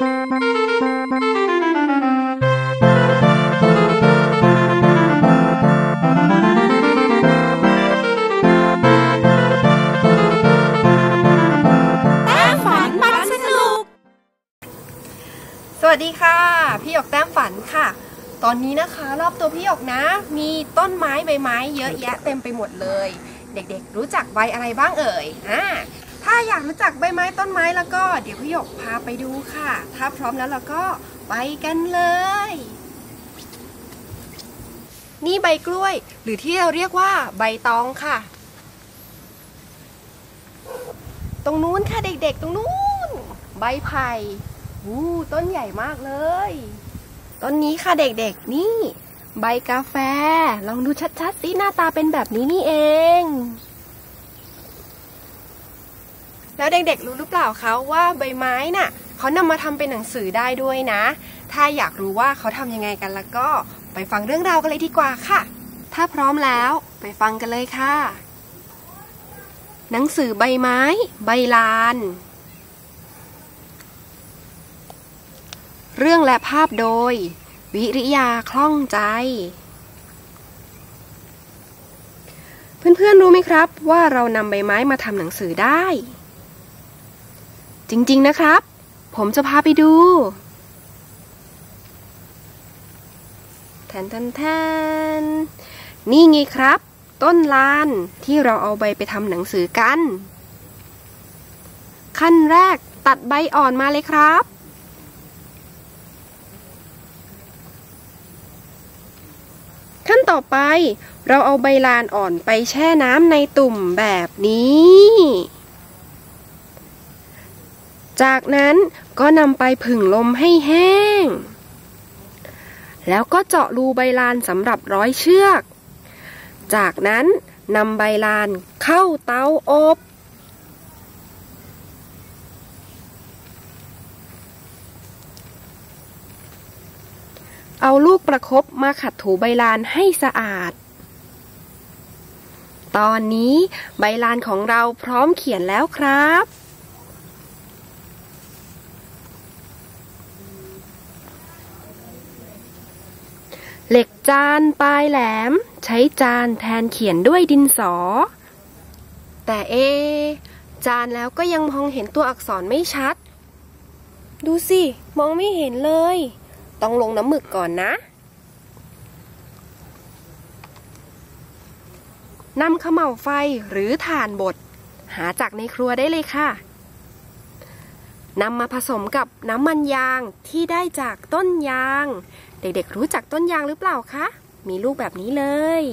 สวัสดีค่ะ พี่หยกแต้มฝันค่ะ ตอนนี้นะคะ รอบตัวพี่หยกนะ มีต้นไม้ใบไม้ เยอะแยะเต็มไปหมดเลย เด็กๆรู้จักใบอะไรบ้างเอ่ยอ่า ถ้าอยากรู้จักใบไม้ต้นไม้แล้วก็เดี๋ยวพี่หยกพาไปดูค่ะ ถ้าพร้อมแล้วเราก็ไปกันเลย นี่ใบกล้วย หรือที่เราเรียกว่าใบตองค่ะ ตรงนู้นค่ะเด็กๆ ตรงนู้น ใบไผ่อู้ต้นใหญ่มากเลย ต้นนี้ค่ะเด็กๆ นี่ ใบกาแฟ ลองดูชัดๆสิหน้าตาเป็นแบบนี้นี่เอง แล้วเด็กๆรู้หรือเปล่าคะว่าใบไม้น่ะเขานำมาทำเป็นหนังสือได้ด้วยนะ ถ้าอยากรู้ว่าเขาทำยังไงกันแล้วก็ไปฟังเรื่องราวกันเลยดีกว่าค่ะ ถ้าพร้อมแล้วไปฟังกันเลยค่ะ หนังสือใบไม้ ใบลาน เรื่องและภาพโดย วิริยาคล่องใจ เพื่อนๆรู้ไหมครับว่าเรานำใบไม้มาทำหนังสือได้ จริง ๆ นะครับ ผมจะพาไปดูแทนแทนแทนนี่ไงครับ ต้นลานที่เราเอาใบไปทำหนังสือกัน ขั้นแรกตัดใบอ่อนมาเลยครับ ขั้นต่อไปเราเอาใบลานอ่อนไปแช่น้ำในตุ่มแบบนี้ จากนั้นก็นำไปผึ่งลมให้แห้ง แล้วก็เจาะรูใบลานสำหรับร้อยเชือก จากนั้นนำใบลานเข้าเตาอบเอาลูกประครบมาขัดถูใบลานให้สะอาด ตอนนี้ใบลานของเราพร้อมเขียนแล้วครับ เหล็กจานปลายแหลม ใช้จานแทนเขียนด้วยดินสอ แต่เอ จานแล้วก็ยังมองเห็นตัวอักษรไม่ชัด ดูสิ มองไม่เห็นเลย ต้องลงน้ำหมึกก่อนนะนำขม่าวไฟหรือถ่านบด หาจากในครัวได้เลยค่ะ นำมาผสมกับน้ำมันยางที่ได้จากต้นยาง เด็กๆรู้จักต้นยางหรือเปล่าคะ มีลูกแบบนี้เลย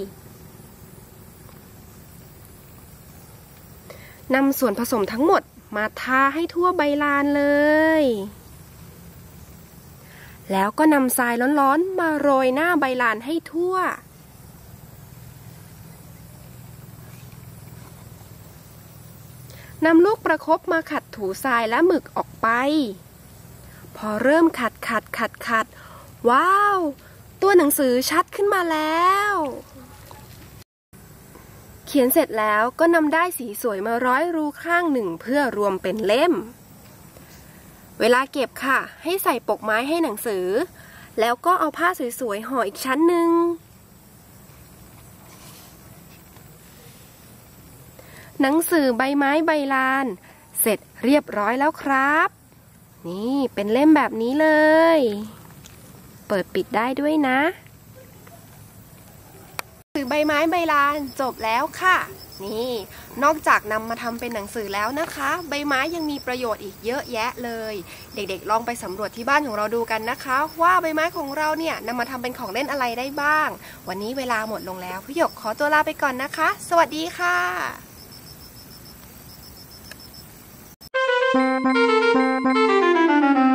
นำส่วนผสมทั้งหมดมาทาให้ทั่วใบลานเลย แล้วก็นำทรายร้อนๆมาโรยหน้าใบลานให้ทั่ว นำลูกประครบมาขัด ถูทรายและหมึกออกไป พอเริ่มขัดขัดขัดขัดว้าว ตัวหนังสือชัดขึ้นมาแล้ว เขียนเสร็จแล้วก็นำได้สีสวยมาร้อยรูข้างหนึ่งเพื่อรวมเป็นเล่ม เวลาเก็บค่ะ ให้ใส่ปกไม้ให้หนังสือ แล้วก็เอาผ้าสวยๆห่ออีกชั้นหนึ่งหนังสือใบไม้ใบลาน เรียบร้อยแล้วครับ นี่เป็นเล่มแบบนี้เลย เปิดปิดได้ด้วยนะสือใบไม้ใบลานจบแล้วค่ะ นี่ นอกจากนำมาทำเป็นหนังสือแล้วนะคะ ใบไม้ยังมีประโยชน์อีกเยอะแยะเลย เด็กๆ ลองไปสำรวจที่บ้านของเราดูกันนะคะ ว่าใบไม้ของเราเนี่ยนำมาทำเป็นของเล่นอะไรได้บ้าง วันนี้เวลาหมดลงแล้วพี่หยกขอตัวลาไปก่อนนะคะ สวัสดีค่ะ Thank you.